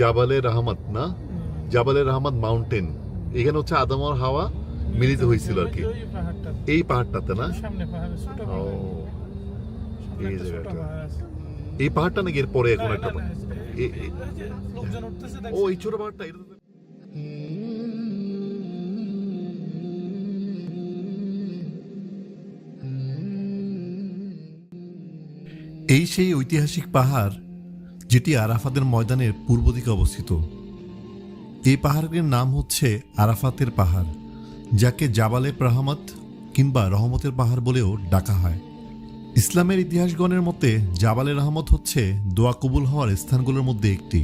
জাবালে রহমত না? জাবালে রহমত মাউন্টেন। এখানে হচ্ছে আদম আর হাওয়া মিলিত হয়েছিল আর কি। এই পাহাড়টাতে না? সামনে পাহাড় ছোট ও এই জায়গাটা। এই পাহাড়টা নাকি এর পরে এখন একটা ও এই ছোট পাহাড়টা এই সেই ঐতিহাসিক পাহাড় যেটি আরাফাতের ময়দানের পূর্ব দিকে অবস্থিত। এই পাহাড়টির নাম হচ্ছে আরাফাতের পাহাড়, যাকে জাবালে রহমত কিংবা রহমতের পাহাড় বলেও ডাকা হয়। ইসলামের ইতিহাসগণের মতে জাবালে রহমত হচ্ছে দোয়া কবুল হওয়ার স্থানগুলোর মধ্যে একটি।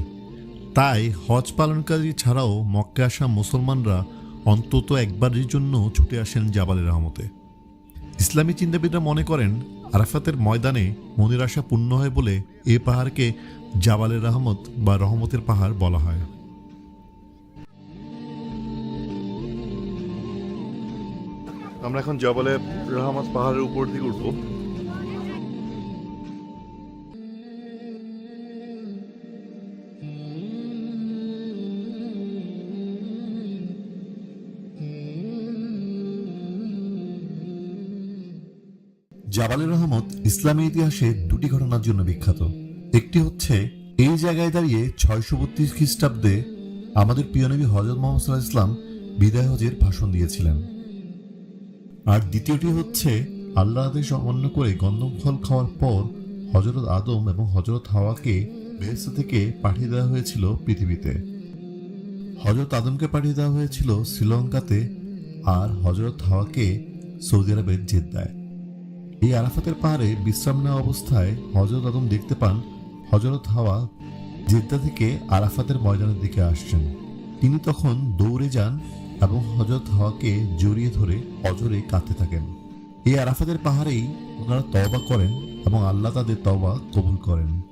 তাই হজ পালনকারী ছাড়াও মক্কে আসা মুসলমানরা অন্তত একবারের জন্য ছুটে আসেন জাবালে রহমতে। ইসলামী চিন্তাবিদরা মনে করেন, আরাফাতের ময়দানে মনির আশা পূর্ণ হয় বলে এ পাহাড়কে জাবালে রহমত বা রহমতের পাহাড় বলা হয়। আমরা এখন জবালে রহমত পাহাড়ের উপর দিকে উঠবো। জাবালে রহমত ইসলামী ইতিহাসে দুটি ঘটনার জন্য বিখ্যাত। একটি হচ্ছে, এই জায়গায় দাঁড়িয়ে ছয়শো বত্রিশ খ্রিস্টাব্দে আমাদের প্রিয় নবী হজরত মোহাম্মদ ইসলাম বিদায় হজের ভাষণ দিয়েছিলেন। আর দ্বিতীয়টি হচ্ছে আল্লাহ আদেশ অমান্য করে গন্ধম ফল খাওয়ার পর হজরত আদম এবং হজরত হাওয়াকে বেহেস্ত থেকে পাঠিয়ে দেওয়া হয়েছিল পৃথিবীতে। হজরত আদমকে পাঠিয়ে দেওয়া হয়েছিল শ্রীলঙ্কাতে আর হজরত হাওয়াকে সৌদি আরবের জেদ্দায়। এই আরাফাতের পাহাড়ে বিশ্রাম নেওয়া অবস্থায় হজরত আদম দেখতে পান হজরত হাওয়া জেদ্দা থেকে আরাফাতের ময়দানের দিকে আসছেন। তিনি তখন দৌড়ে যান এবং হজরত হাওয়াকে জড়িয়ে ধরে অজরে কাঁদতে থাকেন। এই আরাফাতের পাহাড়েই ওনারা তবা করেন এবং আল্লাহ তাদের তবা কবুল করেন।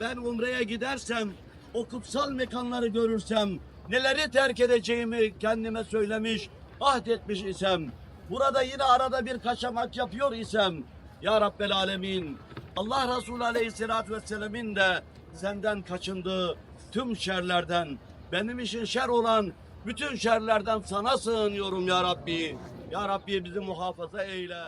Ben umreye gidersem, o kutsal mekanları görürsem, neleri terk edeceğimi kendime söylemiş, ahdetmiş isem.'' Burada yine arada bir kaçamak yapıyor isem Ya Rabbel Alemin Allah Resulü Aleyhisselatü Vesselam'ın de senden kaçındığı tüm şerlerden benim için şer olan bütün şerlerden sana sığınıyorum Ya Rabbi. Ya Rabbi bizi muhafaza eyle.